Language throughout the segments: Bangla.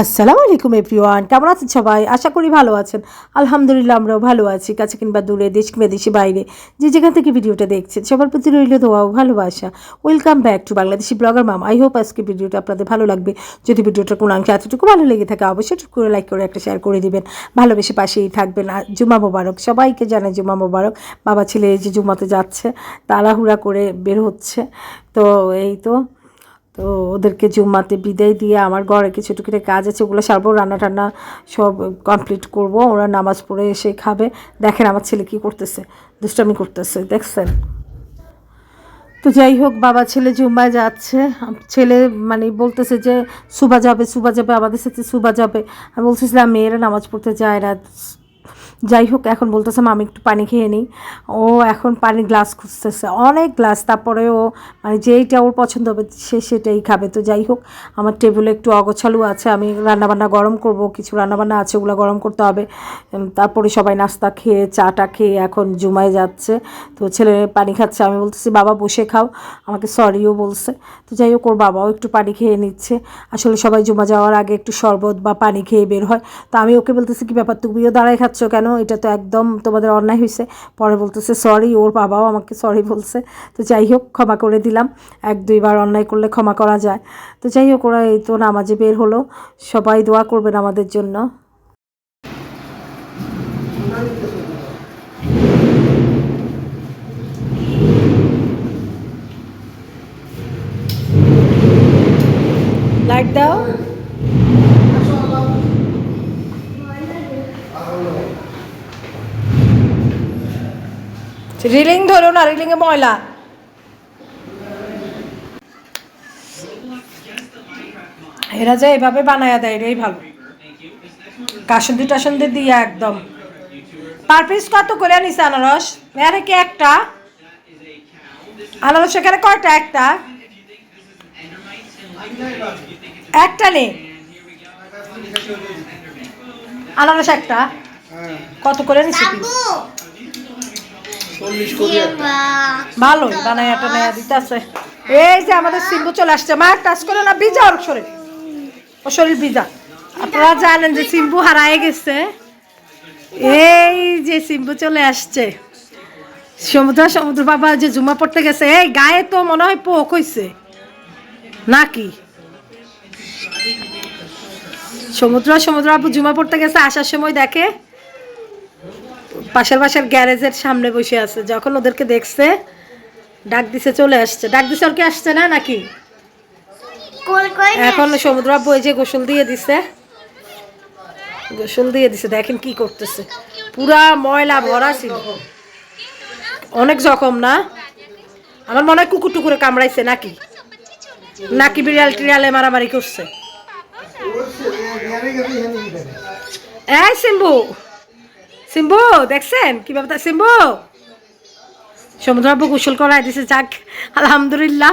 আসসালামু আলাইকুম এভরিওয়ান। কেমন আছেন সবাই? আশা করি ভালো আছেন। আলহামদুলিল্লাহ, আমরাও ভালো আছি, কাছে কিংবা দূরে, দেশ কিংবা দেশে বাইরে। যে যেখান থেকে ভিডিওটা দেখছেন, সবার প্রতি রইল দোয়া ও ভালোবাসা। Welcome back to Bangladeshi blogger Mam. I hope আজকে ভিডিওটা আপনাদের ভালো লাগবে। যদি ভিডিওটা কোনো অংশে এতটুকু ভালো লেগে থাকে, অবশ্যই করে লাইক করে একটা শেয়ার করে দিবেন। ভালোবেসে পাশেই থাকবেন। জুমা মোবারক, সবাইকে জানাই জুমা মোবারক। বাবা ছেলে যে জুমাতে যাচ্ছে, তাড়াহুড়া করে বের হচ্ছে। তো এই তো তো ওদেরকে জুম্মাতে বিদায় দিয়ে আমার ঘরে কিছু টুকিটে কাজ আছে, ওগুলো সারবো, রান্না টান্না সব কমপ্লিট করব। ওরা নামাজ পড়ে এসে খাবে। দেখেন আমার ছেলে কি করতেছে, দুষ্টামি করতেছে, দেখছেন? তো যাই হোক, বাবা ছেলে জুম্মায় যাচ্ছে। ছেলে মানে বলতেছে যে, সুবা যাবে সুবা যাবে, আমাদের সাথে সুবা যাবে। আমি বলতেছিলাম, মেয়েরা নামাজ পড়তে যায় না যাই হোক এখন বলতেছে আমি একটু পানি খেয়ে নিই। ও এখন পানির গ্লাস খুঁজতেছে, অনেক গ্লাস। তারপরে ও মানে যেইটা ওর পছন্দ হবে, সে সেটাই খাবে। তো যাই হোক আমার টেবিলে একটু অগোছালু আছে, আমি রান্নাবান্না গরম করব, কিছু রান্নাবান্না আছে, ওগুলো গরম করতে হবে। তারপরে সবাই নাস্তা খেয়ে, চাটা খেয়ে এখন জুমায় যাচ্ছে। তো ছেলে পানি খাচ্ছে, আমি বলতেছি, বাবা, বসে খাও। আমাকে সরিও বলছে। তো যাই হোক ওর বাবাও একটু পানি খেয়ে নিচ্ছে। আসলে সবাই জমা যাওয়ার আগে একটু শরবত বা পানি খেয়ে বের হয়। তো আমি ওকে বলতেছি, কি ব্যাপার? তুমিও দাঁড়ায় খাচ্ছ? কেন? এটা তো একদম তোমাদের অন্যায় হয়েছে পরে বলতেছে সরি ওর বাবাও আমাকে সরি বলছে। তো যাই হোক, ক্ষমা করে দিলাম। এক, দুইবার অন্যায় করলে ক্ষমা করা যায়। তো যাই হোক, ওরা এই তো নামাজে বের হলো। সবাই দোয়া করবেন আমাদের জন্য। রিলিং ধরো না, রিলিংয়ে ময়লা। এরা যে এভাবে বানায়া দেয় এটাই ভালো। কাসন্দি টাসন্দি দিয়ে একদম। পার পিস কত করে নিছে আনারস? এর কি একটা? আনারস এখানে কয়টা? একটা। একটা নেই আনারস একটা। কত করে নিছে ভালো, বানায় টানায়া দিতেছে। এই যে আমাদের সিম্বু চলে আসছে। মা টাচ করে না, ভিজা ওর শরীর। ও শরীর ভিজা। আপনারা জানেন যে সিম্বু হারায় গেছে। এই যে সিম্বু চলে আসছে। সমুদ্র সমুদ্র বাবা, যে জুমা পড়তে গেছে। এই গায়ে তো মনে হয় পোক হইছে। নাকি? সমুদ্র সমুদ্র বাবু জুমা পড়তে গেছে, আসার সময় দেখে। পাশের পাশের গ্যারেজের সামনে বসে আছে। যখন ওদেরকে দেখছে ডাক দিছে চলে আসছে। ডাক দিছে ওর কি আসছে না নাকি? এখন সমুদ্র বাবু এই যে গোসল দিয়ে দিছে। গোসল দিয়ে দিছে দেখেন কি করতেছে। পুরা ময়লা ভরা ছিল। অনেক জখম না? আমার মনে হয় কুকুর টুকুরে কামড়াইছে নাকি? নাকি বিড়াল টিড়ালে মারামারি করছে? এই সিম্বু সিম্বু দেখছেন? কীভাবে তা সিম্বু সমুদ্রবাবু গোসল করাই দিছে, যাক, আলহামদুলিল্লাহ।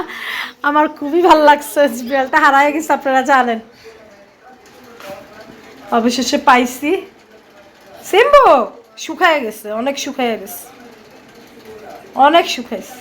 আমার খুবই ভালো লাগছে, বিড়ালটা হারাই গেছে, আপনারা জানেন। অবশেষে পাইছি। সিম্বু শুকায় গেছে, অনেক শুকায় গেছে। অনেক শুকাইছে